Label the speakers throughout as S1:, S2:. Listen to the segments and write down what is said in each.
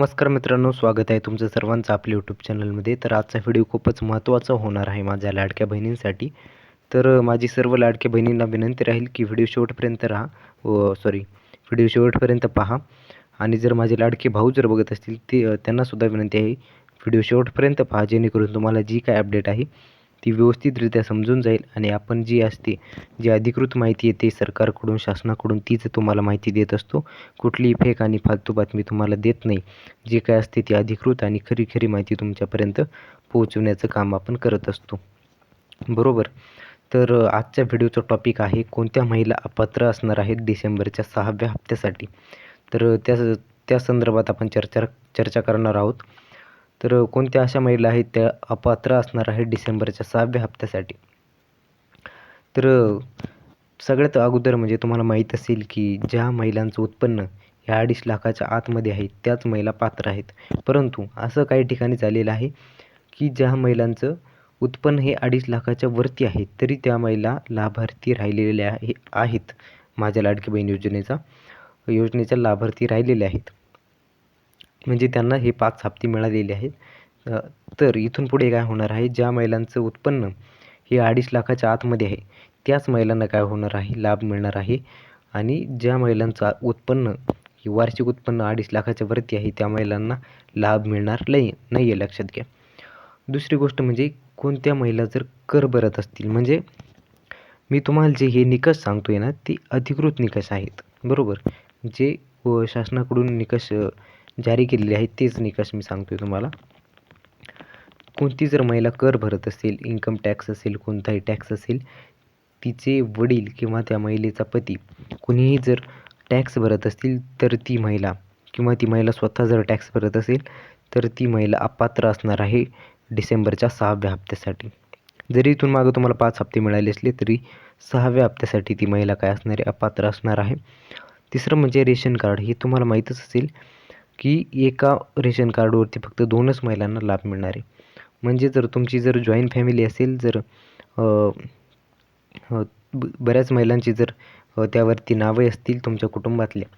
S1: नमस्कार मित्रांनो स्वागत आहे तुमचं सर्वांचं आपल्या यूट्यूब चॅनलमध्ये तर आजचा व्हिडिओ खूपच महत्त्वाचा होणार आहे माझ्या लाडक्या बहिणींसाठी. तर माझी सर्व लाडक्या बहिणींना विनंती राहील की व्हिडिओ शेवटपर्यंत राहा. व सॉरी व्हिडिओ शेवटपर्यंत पहा. आणि जर माझे लाडके भाऊ जर बघत असतील ते त्यांनासुद्धा विनंती आहे व्हिडिओ शेवटपर्यंत पहा जेणेकरून तुम्हाला जी काय अपडेट आहे ती व्यवस्थितरित्या समजून जाईल आणि आपण जी असते जी अधिकृत माहिती येते सरकारकडून शासनाकडून तीच तुम्हाला माहिती देत असतो. कुठलीही फेक आणि फालतू बातमी तुम्हाला देत नाही. जे काय असते ती अधिकृत आणि खरी खरी माहिती तुमच्यापर्यंत पोहोचवण्याचं काम आपण करत असतो. बरोबर? तर आजच्या व्हिडिओचा टॉपिक आहे कोणत्या महिला अपात्र असणार आहेत डिसेंबरच्या सहाव्या हप्त्यासाठी? तर त्या त्या संदर्भात आपण चर्चा चर्चा करणार आहोत. तर कोणत्या अशा महिला आहेत त्या अपात्र असणार आहेत डिसेंबरच्या सहाव्या हप्त्यासाठी? तर सगळ्यात अगोदर म्हणजे तुम्हाला माहीत असेल की ज्या महिलांचं उत्पन्न ह्या अडीच लाखाच्या आतमध्ये आहे त्याच महिला पात्र आहेत. परंतु असं काही ठिकाणी झालेलं आहे की ज्या महिलांचं उत्पन्न हे अडीच लाखाच्या वरती आहे तरी त्या महिला लाभार्थी राहिलेल्या आहे आहेत. माझ्या लाडकी बहीण योजनेचा योजनेच्या लाभार्थी राहिलेल्या आहेत. म्हणजे त्यांना हे पाच हप्ते मिळालेले आहेत. तर इथून पुढे काय होणार आहे? ज्या महिलांचं उत्पन्न हे अडीच लाखाच्या आतमध्ये आहे त्याच महिलांना काय होणार आहे? लाभ मिळणार आहे. आणि ज्या महिलांचं उत्पन्न हे वार्षिक उत्पन्न अडीच लाखाच्या वरती आहे त्या महिलांना लाभ मिळणार नाही नाही आहे लक्षात घ्या. दुसरी गोष्ट म्हणजे कोणत्या महिला जर कर भरत असतील म्हणजे मी तुम्हाला जे हे निकष सांगतो आहे ना ते अधिकृत निकष आहेत. बरोबर? जे शासनाकडून निकष जारी केलेली आहेत तेच निकष मी सांगतो आहे तुम्हाला. कोणती जर महिला कर भरत असेल इन्कम टॅक्स असेल कोणताही टॅक्स असेल तिचे वडील किंवा त्या महिलेचा पती कुणीही जर टॅक्स भरत असतील तर ती महिला किंवा ती महिला स्वतः जर टॅक्स भरत असेल तर ती महिला अपात्र असणार आहे डिसेंबरच्या सहाव्या हप्त्यासाठी. जरी इथून मागं तुम्हाला पाच हप्ते मिळाले असले तरी सहाव्या हप्त्यासाठी ती महिला काय असणार आहे? अपात्र असणार आहे. तिसरं म्हणजे रेशन कार्ड हे तुम्हाला माहीतच असेल. की एका रेशन कार्डवरती फक्त दोनच महिलांना लाभ मिळणार आहे. म्हणजे जर तुमची जर जॉईंट फॅमिली असेल जर बऱ्याच महिलांची जर त्यावरती नावे असतील तुमच्या कुटुंबातल्या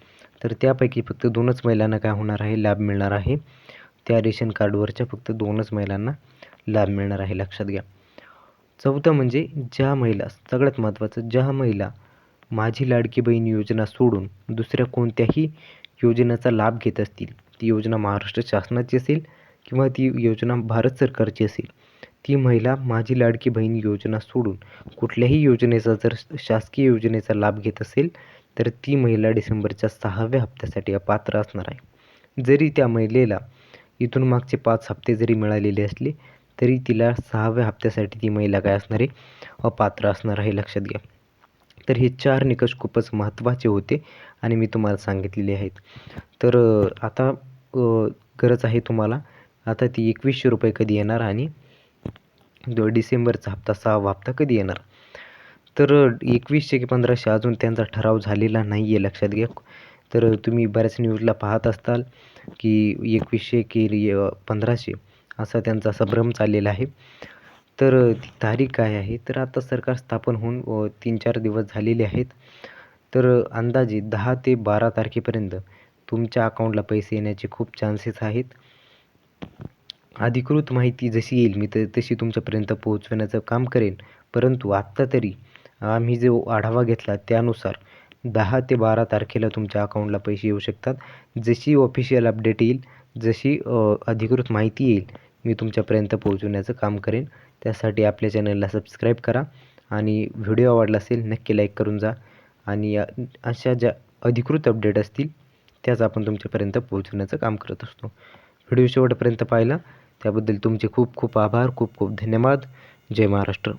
S1: तर त्यापैकी फक्त दोनच महिलांना काय होणार आहे? लाभ मिळणार आहे. त्या रेशन कार्डवरच्या फक्त दोनच महिलांना लाभ मिळणार आहे. लक्षात घ्या. चौथं म्हणजे ज्या महिला सगळ्यात महत्त्वाचं ज्या महिला माझी लाडकी बहीण योजना सोडून दुसऱ्या कोणत्याही योजनेचा लाभ घेत असतील. ती योजना महाराष्ट्र शासनाची असेल किंवा ती योजना भारत सरकारची असेल. ती महिला माझी लाडकी बहीण योजना सोडून कुठल्याही योजनेचा जर शासकीय योजनेचा लाभ घेत असेल तर ती महिला डिसेंबरच्या सहाव्या हप्त्यासाठी अपात्र असणार आहे. जरी त्या महिलेला इथून मागचे पाच हप्ते जरी मिळालेले असले तरी तिला सहाव्या हप्त्यासाठी ती महिला काय असणार आहे? अपात्र असणार आहे लक्षात घ्या. तर हे चार निकष खूपच महत्त्वाचे होते आणि मी तुम्हाला सांगितलेले आहेत. तर आता गरज आहे तुम्हाला. आता ती एकवीसशे रुपये कधी येणार आणि डिसेंबरचा हप्ता सहावा हप्ता कधी येणार? तर एकवीसशे की पंधराशे अजून त्यांचा ठराव झालेला नाही आहे लक्षात घ्या. तर तुम्ही बऱ्याच न्यूजला पाहत असताल की एकवीसशे की पंधराशे असा त्यांचा संभ्रम चाललेला आहे. तर ती तारीख काय आहे? तर आता सरकार स्थापन होऊन तीन चार दिवस झालेले आहेत. तर अंदाजे दहा ते बारा तारखेपर्यंत तुमच्या अकाऊंटला पैसे येण्याचे खूप चान्सेस आहेत. अधिकृत माहिती जशी येईल मी तर तशी तुमच्यापर्यंत पोहोचवण्याचं काम करेन. परंतु आत्ता तरी आम्ही जो आढावा घेतला त्यानुसार दहा ते बारा तारखेला तुमच्या अकाउंटला पैसे येऊ शकतात. जशी ऑफिशियल अपडेट येईल जशी अधिकृत माहिती येईल मी तुमच्यापर्यंत पोहोचवण्याचं काम करेन. त्यासाठी आपल्या चॅनलला सबस्क्राईब करा आणि व्हिडिओ आवडला असेल नक्की लाईक करून जा. आणि अशा ज्या अधिकृत अपडेट असतील त्याच आपण तुमच्यापर्यंत पोहोचवण्याचं काम करत असतो. व्हिडिओ शेवटपर्यंत पाहिला त्याबद्दल तुमचे खूप खूप आभार खूप खूप धन्यवाद. जय महाराष्ट्र.